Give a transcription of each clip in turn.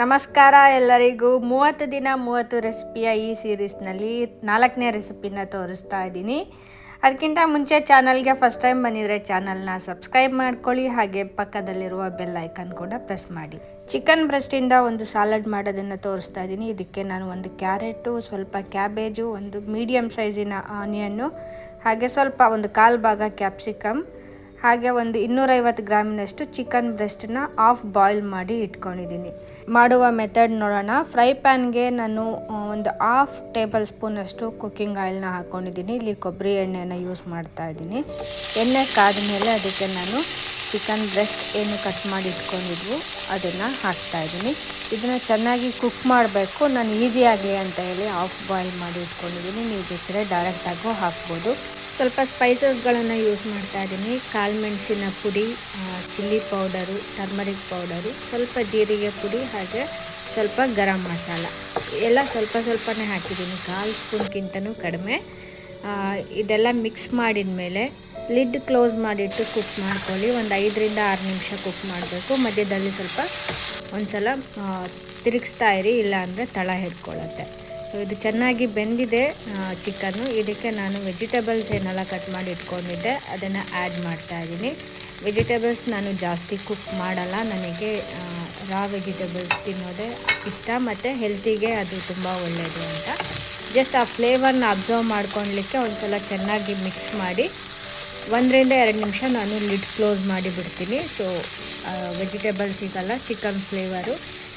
ನಮಸ್ಕಾರ ಎಲ್ಲರಿಗೂ. ಮೂವತ್ತು ದಿನ ಮೂವತ್ತು ರೆಸಿಪಿಯ ಈ ಸೀರೀಸ್ನಲ್ಲಿ ನಾಲ್ಕನೇ ರೆಸಿಪಿನ ತೋರಿಸ್ತಾ ಇದ್ದೀನಿ. ಅದಕ್ಕಿಂತ ಮುಂಚೆ ಚಾನಲ್ಗೆ ಫಸ್ಟ್ ಟೈಮ್ ಬಂದಿದ್ರೆ ಚಾನಲ್ನ ಸಬ್ಸ್ಕ್ರೈಬ್ ಮಾಡ್ಕೊಳ್ಳಿ. ಹಾಗೆ ಪಕ್ಕದಲ್ಲಿರುವ ಬೆಲ್ ಐಕನ್ ಕೂಡ ಪ್ರೆಸ್ ಮಾಡಿ. ಚಿಕನ್ ಬ್ರೆಸ್ಟಿಂದ ಒಂದು ಸಾಲಡ್ ಮಾಡೋದನ್ನು ತೋರಿಸ್ತಾ ಇದ್ದೀನಿ. ಇದಕ್ಕೆ ನಾನು ಒಂದು ಕ್ಯಾರೆಟು ಸ್ವಲ್ಪ ಕ್ಯಾಬೇಜು ಒಂದು ಮೀಡಿಯಮ್ ಸೈಜಿನ ಆನಿಯನ್ನು ಹಾಗೆ ಸ್ವಲ್ಪ ಒಂದು ಕಾಲು ಭಾಗ ಕ್ಯಾಪ್ಸಿಕಮ್ ಹಾಗೆ ಒಂದು ಇನ್ನೂರೈವತ್ತು ಗ್ರಾಮಿನಷ್ಟು ಚಿಕನ್ ಬ್ರೆಸ್ಟನ್ನ ಆಫ್ ಬಾಯ್ಲ್ ಮಾಡಿ ಇಟ್ಕೊಂಡಿದ್ದೀನಿ. ಮಾಡುವ ಮೆಥಡ್ ನೋಡೋಣ. ಫ್ರೈ ಪ್ಯಾನ್ಗೆ ನಾನು ಒಂದು ಹಾಫ್ ಟೇಬಲ್ ಸ್ಪೂನಷ್ಟು ಕುಕ್ಕಿಂಗ್ ಆಯಿಲ್ನ ಹಾಕ್ಕೊಂಡಿದ್ದೀನಿ ಇಲ್ಲಿ ಕೊಬ್ಬರಿ ಎಣ್ಣೆನ ಯೂಸ್ ಮಾಡ್ತಾ ಇದ್ದೀನಿ. ಎಣ್ಣೆ ಕಾದ ಮೇಲೆ ಅದಕ್ಕೆ ನಾನು ಚಿಕನ್ ಬ್ರೆಸ್ಟ್ ಏನು ಕಟ್ ಮಾಡಿ ಇಟ್ಕೊಂಡಿದ್ವು, ಅದನ್ನು ಹಾಕ್ತಾ ಇದ್ದೀನಿ. ಇದನ್ನು ಚೆನ್ನಾಗಿ ಕುಕ್ ಮಾಡಬೇಕು. ನಾನು ಈಸಿ ಆಗಲಿ ಅಂತ ಹೇಳಿ ಆಫ್ ಬಾಯ್ಲ್ ಮಾಡಿ ಇಟ್ಕೊಂಡಿದ್ದೀನಿ. ನೀವು ಬೇಕಿದ್ರೆ ಡೈರೆಕ್ಟಾಗೂ ಹಾಕ್ಬೋದು. ಸ್ವಲ್ಪ ಸ್ಪೈಸಸ್ಗಳನ್ನು ಯೂಸ್ ಮಾಡ್ತಾ ಇದ್ದೀನಿ. ಕಾಳು ಮೆಣಸಿನ ಪುಡಿ ಚಿಲ್ಲಿ ಪೌಡರು ಟರ್ಮರಿಕ್ ಪೌಡರು ಸ್ವಲ್ಪ ಜೀರಿಗೆ ಪುಡಿ ಹಾಗೆ ಸ್ವಲ್ಪ ಗರಂ ಮಸಾಲ. ಎಲ್ಲ ಸ್ವಲ್ಪ ಸ್ವಲ್ಪನೇ ಹಾಕಿದ್ದೀನಿ. ಕಾಲು ಸ್ಪೂನ್ಗಿಂತನೂ ಕಡಿಮೆ. ಇದೆಲ್ಲ ಮಿಕ್ಸ್ ಮಾಡಿದ ಮೇಲೆ ಲಿಡ್ ಕ್ಲೋಸ್ ಮಾಡಿಟ್ಟು ಕುಕ್ ಮಾಡ್ಕೊಳ್ಳಿ. ಒಂದು ಐದರಿಂದ ಆರು ನಿಮಿಷ ಕುಕ್ ಮಾಡಬೇಕು. ಮಧ್ಯದಲ್ಲಿ ಸ್ವಲ್ಪ ಒಂದು ಸಲ ತಿರುಗಿಸ್ತಾ ಇರಿ. ಇಲ್ಲಾಂದರೆ ತಳ ಹಿಡ್ಕೊಳ್ಳುತ್ತೆ. ಇದು ಚೆನ್ನಾಗಿ ಬೆಂದಿದೆ ಚಿಕನ್ನು. ಇದಕ್ಕೆ ನಾನು ವೆಜಿಟೇಬಲ್ಸ್ ಏನೆಲ್ಲ ಕಟ್ ಮಾಡಿ ಇಟ್ಕೊಂಡಿದ್ದೆ, ಅದನ್ನು ಆ್ಯಡ್ ಮಾಡ್ತಾ ಇದ್ದೀನಿ. ವೆಜಿಟೇಬಲ್ಸ್ ನಾನು ಜಾಸ್ತಿ ಕುಕ್ ಮಾಡಲ್ಲ, ನನಗೆ ರಾ ವೆಜಿಟೇಬಲ್ಸ್ ತಿನ್ನೋದೇ ಇಷ್ಟ, ಮತ್ತು ಹೆಲ್ತಿಗೆ ಅದು ತುಂಬ ಒಳ್ಳೆಯದು ಅಂತ. ಜಸ್ಟ್ ಆ ಫ್ಲೇವರ್ನ ಅಬ್ಸರ್ವ್ ಮಾಡ್ಕೊಳ್ಲಿಕ್ಕೆ ಒಂದ್ಸಲ ಚೆನ್ನಾಗಿ ಮಿಕ್ಸ್ ಮಾಡಿ, ಒಂದರಿಂದ ಎರಡು ನಿಮಿಷ ನಾನು ಲಿಡ್ ಕ್ಲೋಸ್ ಮಾಡಿ ಬಿಡ್ತೀನಿ. ಸೊ ವೆಜಿಟೇಬಲ್ಸಿಗೆಲ್ಲ ಚಿಕನ್ ಫ್ಲೇವರು.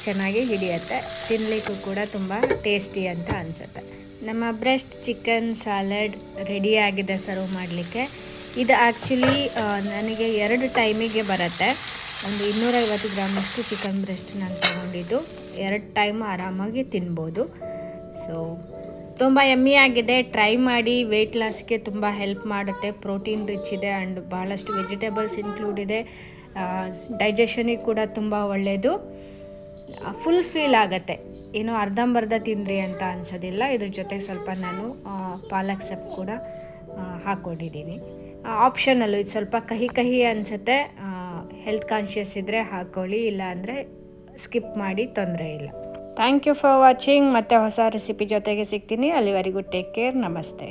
ಚೆನ್ನಾಗಿ ಹಿಡಿಯುತ್ತೆ. ತಿನ್ನಲಿಕ್ಕೂ ಕೂಡ ತುಂಬ ಟೇಸ್ಟಿ ಅಂತ ಅನಿಸುತ್ತೆ. ನಮ್ಮ ಬ್ರೆಸ್ಟ್ ಚಿಕನ್ ಸಾಲಡ್ ರೆಡಿ ಆಗಿದೆ ಸರ್ವ್ ಮಾಡಲಿಕ್ಕೆ. ಇದು ಆ್ಯಕ್ಚುಲಿ ನನಗೆ ಎರಡು ಟೈಮಿಗೆ ಬರುತ್ತೆ. ಒಂದು ಇನ್ನೂರೈವತ್ತು ಗ್ರಾಮಷ್ಟು ಚಿಕನ್ ಬ್ರೆಸ್ಟ್ ನಾನು ತೊಗೊಂಡಿದ್ದು. ಎರಡು ಟೈಮ್ ಆರಾಮಾಗಿ ತಿನ್ಬೋದು. ಸೊ ತುಂಬ ಎಮ್ಮಿ ಆಗಿದೆ. ಟ್ರೈ ಮಾಡಿ ವೆಯ್ಟ್ ಲಾಸ್ಗೆ ತುಂಬ ಹೆಲ್ಪ್ ಮಾಡುತ್ತೆ. ಪ್ರೋಟೀನ್ ರಿಚ್ ಇದೆ ಆ್ಯಂಡ್ ಭಾಳಷ್ಟು ವೆಜಿಟೇಬಲ್ಸ್ ಇನ್ಕ್ಲೂಡ್ ಇದೆ. ಡೈಜೆಷನಿಗೆ ಕೂಡ ತುಂಬ ಒಳ್ಳೆಯದು ಫುಲ್ ಫೀಲ್ ಆಗುತ್ತೆ. ಏನೋ ಅರ್ಧಂಬರ್ಧ ತಿಂದ್ರಿ ಅಂತ ಅನ್ಸೋದಿಲ್ಲ. ಇದ್ರ ಜೊತೆಗೆ ಸ್ವಲ್ಪ ನಾನು ಪಾಲಕ್ ಸೊಪ್ಪು ಕೂಡ ಹಾಕ್ಕೊಂಡಿದ್ದೀನಿ. ಆಪ್ಷನಲ್ಲು ಇದು ಸ್ವಲ್ಪ ಕಹಿ ಕಹಿ ಅನಿಸುತ್ತೆ. ಹೆಲ್ತ್ ಕಾನ್ಷಿಯಸ್ ಇದ್ದರೆ ಹಾಕ್ಕೊಳ್ಳಿ ಇಲ್ಲ ಅಂದರೆ ಸ್ಕಿಪ್ ಮಾಡಿ ತೊಂದರೆ ಇಲ್ಲ. ಥ್ಯಾಂಕ್ ಯು ಫಾರ್ ವಾಚಿಂಗ್ ಮತ್ತೆ ಹೊಸ ರೆಸಿಪಿ ಜೊತೆಗೆ ಸಿಗ್ತೀನಿ. ಅಲ್ಲಿವರೆಗೂ ಟೇಕ್ ಕೇರ್ ನಮಸ್ತೆ.